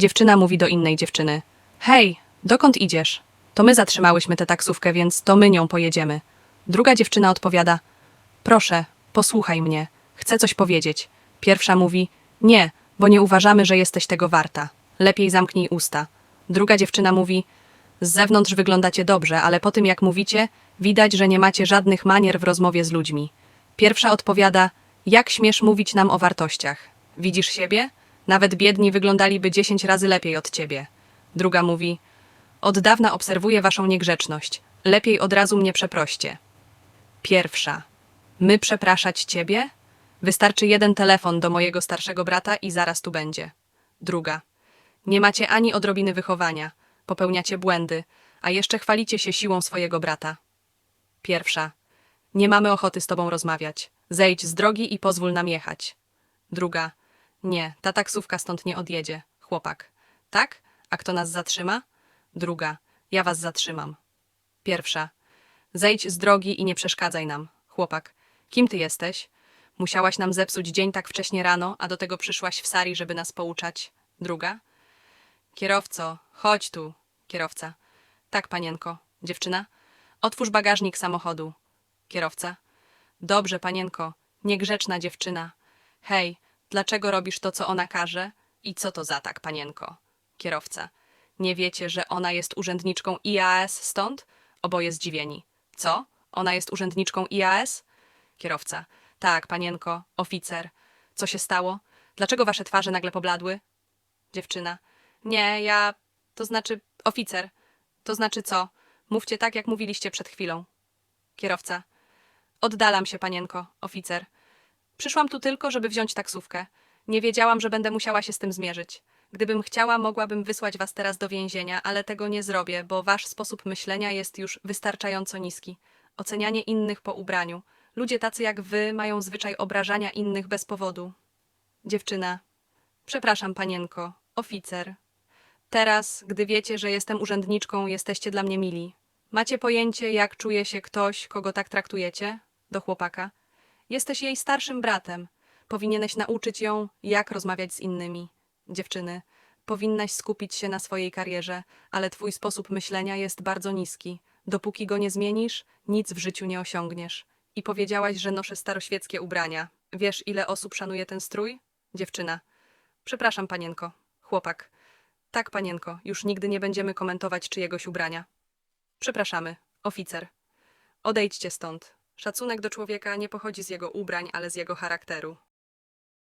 Dziewczyna mówi do innej dziewczyny. Hej, dokąd idziesz? To my zatrzymałyśmy tę taksówkę, więc to my nią pojedziemy. Druga dziewczyna odpowiada. Proszę, posłuchaj mnie. Chcę coś powiedzieć. Pierwsza mówi. Nie, bo nie uważamy, że jesteś tego warta. Lepiej zamknij usta. Druga dziewczyna mówi. Z zewnątrz wyglądacie dobrze, ale po tym jak mówicie, widać, że nie macie żadnych manier w rozmowie z ludźmi. Pierwsza odpowiada: Jak śmiesz mówić nam o wartościach? Widzisz siebie? Nawet biedni wyglądaliby dziesięć razy lepiej od ciebie. Druga mówi: Od dawna obserwuję waszą niegrzeczność. Lepiej od razu mnie przeproście. Pierwsza: My przepraszać ciebie? Wystarczy jeden telefon do mojego starszego brata i zaraz tu będzie. Druga: Nie macie ani odrobiny wychowania, popełniacie błędy, a jeszcze chwalicie się siłą swojego brata. Pierwsza: Nie mamy ochoty z tobą rozmawiać. Zejdź z drogi i pozwól nam jechać. Druga: Nie, ta taksówka stąd nie odjedzie. Chłopak: Tak? A kto nas zatrzyma? Druga: Ja was zatrzymam. Pierwsza: Zejdź z drogi i nie przeszkadzaj nam. Chłopak: Kim ty jesteś? Musiałaś nam zepsuć dzień tak wcześnie rano, a do tego przyszłaś w sari, żeby nas pouczać. Druga: Kierowco, chodź tu. Kierowca: Tak, panienko. Dziewczyna: Otwórz bagażnik samochodu. Kierowca: Dobrze, panienko, niegrzeczna dziewczyna. Hej, dlaczego robisz to, co ona każe? I co to za tak, panienko? Kierowca: Nie wiecie, że ona jest urzędniczką IAS stąd? Oboje zdziwieni. Co? Ona jest urzędniczką IAS? Kierowca: Tak, panienko, oficer. Co się stało? Dlaczego wasze twarze nagle pobladły? Dziewczyna: Nie, ja. To znaczy, oficer. To znaczy co? Mówcie tak, jak mówiliście przed chwilą. Kierowca: Oddalam się, panienko, oficer. Przyszłam tu tylko, żeby wziąć taksówkę. Nie wiedziałam, że będę musiała się z tym zmierzyć. Gdybym chciała, mogłabym wysłać was teraz do więzienia, ale tego nie zrobię, bo wasz sposób myślenia jest już wystarczająco niski. Ocenianie innych po ubraniu. Ludzie tacy jak wy mają zwyczaj obrażania innych bez powodu. Dziewczyna. Przepraszam, panienko, oficer. Teraz, gdy wiecie, że jestem urzędniczką, jesteście dla mnie mili. Macie pojęcie, jak czuje się ktoś, kogo tak traktujecie? Do chłopaka. Jesteś jej starszym bratem. Powinieneś nauczyć ją, jak rozmawiać z innymi. Dziewczyny, powinnaś skupić się na swojej karierze, ale twój sposób myślenia jest bardzo niski. Dopóki go nie zmienisz, nic w życiu nie osiągniesz. I powiedziałaś, że noszę staroświeckie ubrania. Wiesz, ile osób szanuje ten strój? Dziewczyna. Przepraszam, panienko. Chłopak. Tak, panienko, już nigdy nie będziemy komentować czyjegoś ubrania. Przepraszamy, oficer. Odejdźcie stąd. Szacunek do człowieka nie pochodzi z jego ubrań, ale z jego charakteru.